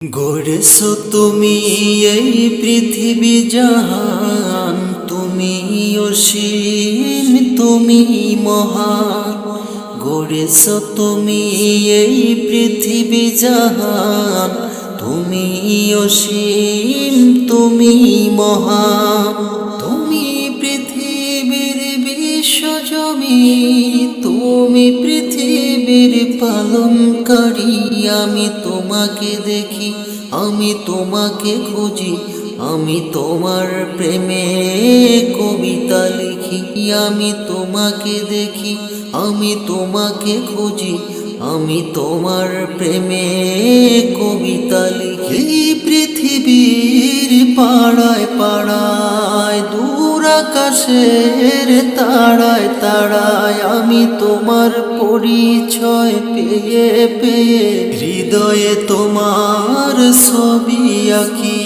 গড়েছো তুমি এই পৃথিবী জাহান, তুমি অসীম, তুমি মহান। গড়েছো তুমি এই পৃথিবী জাহান, তুমি অসীম, তুমি মহান। তুমি পৃথিবীর বিশ্বজমি তুমি পৃথিবীর পালনকারী, আমি তোমাকে দেখি, আমি তোমাকে খুঁজি, আমি তোমার প্রেমে কবিতা লিখি। আমি তোমাকে দেখি, আমি তোমাকে খুঁজি, আমি তোমার প্রেমে কবিতা লিখি। পৃথিবীর পাড়ায় পাড়ায় আকাশের তাড়ায় তাড়ায় আমি তোমার পরিচয় পেয়ে পেয়ে হৃদয়ে তোমার ছবি আঁকি।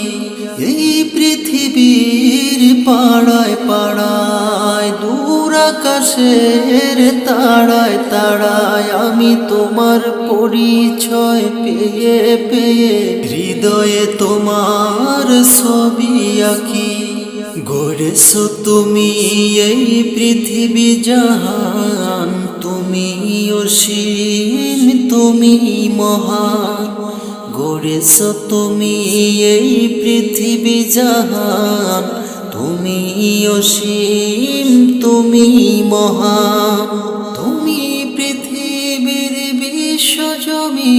এই পৃথিবীর পাড়ায় পাড়ায়, দূর আকাশের তাড়ায় তাড়ায় আমি তোমার পরিচয় পেয়ে পেয়ে হৃদয়ে তোমার ছবি আঁকি। গড়েছো তুমি এই পৃথিবী জাহান, তুমি অসীম, তুমি মহান। গড়েছো তুমি এই পৃথিবী জাহান, তুমি অসীম, তুমি মহান। তুমি পৃথিবীর বিশ্বজমি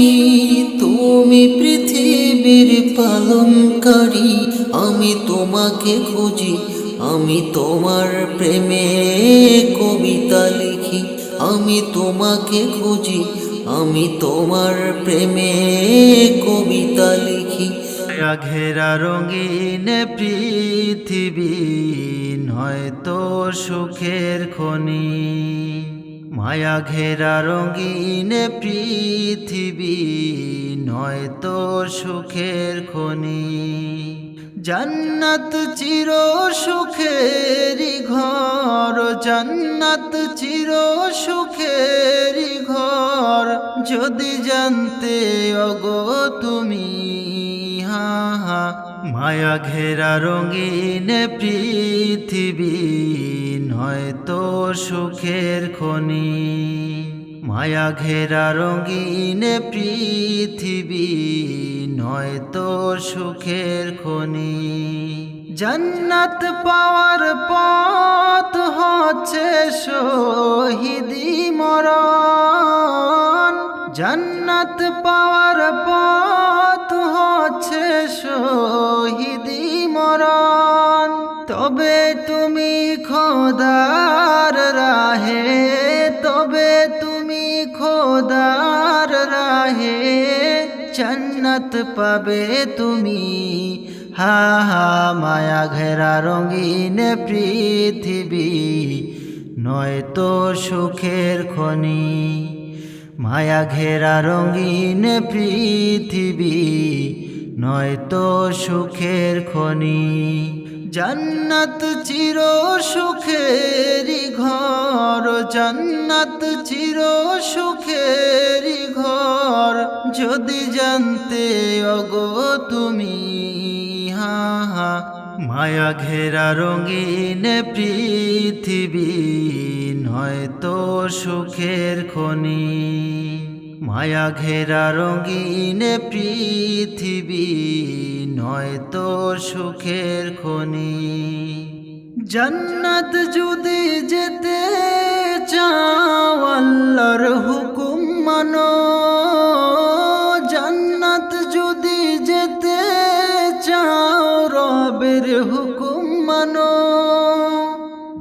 তুমি পৃথিবীর পালনকারী, আমি তোমাকে খুঁজি আমি তোমার প্রেমে কবিতা লিখি, আমি তোমাকে খুঁজি, আমি তোমার প্রেমে কবিতা লিখি। ঘেরা রঙিন পৃথিবী নয়তো সুখের খনি। মায়া ঘেরা রঙিন পৃথিবী নয়তো সুখের খনি। জান্নাত চির সুখেরি ঘর, জান্নাত চির সুখেরি ঘর। যদি জানতে অগো তুমি হা। মায়া ঘেরা রঙিন পৃথিবী, নয়তো সুখের খনি। মায়া ঘেরা রঙিন পৃথিবী নয়তো সুখের খনি। জান্নাত পাওয়ার পথ হচ্ছে শহীদি মরণ। জান্নাত পাওয়ার পথ হচ্ছে শহীদি মরণ। তবে তুমি খোদার রাহে, তবে তুমি খোদার রাহে জন্নত পাবে তুমি। হা হা, মায়া ঘেরা রঙিন পৃথিবী, নয়তো সুখের খনি। মায়া ঘেরা রঙিন পৃথিবী, নয়তো সুখের খনি। জান্নাত চির সুখেরি ঘর। জান্নাত চির সুখেরি ঘর। যদি জানতে অগো তুমি, হা হা। মায়া ঘেরা রঙিন পৃথিবী, নয়তো সুখের খনি। মায়া ঘেরা রঙিন পৃথিবী, নয়তো সুখের খনি। জান্নাত যদি যেতে রবের হুকুম মানো।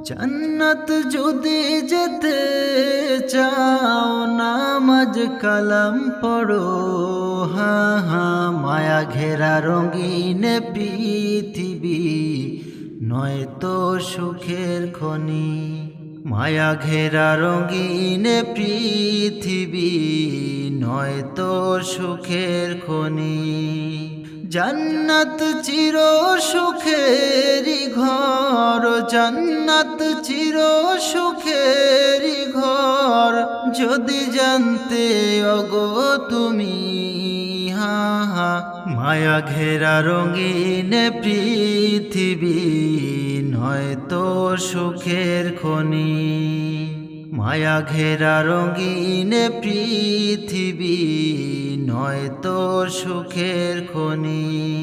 জান্নাত যদি যেতে চাও, নামাজ কালাম পড়ো। হা হা, মায়া ঘেরা রঙিন পৃথিবী, নয়তো সুখের খনি। মায়া ঘেরা রঙিন পৃথিবী, নয়তো সুখের খনি। জান্নাত চির সুখেরি ঘর, জান্নাত চির সুখেরি ঘর। যদি জানতে অগো তুমি হা। মায়া ঘেরা রঙিন পৃথিবী, নয়তো সুখের খনি। মায়া ঘেরা রঙিন পৃথিবী নয় তো সুখের খনি।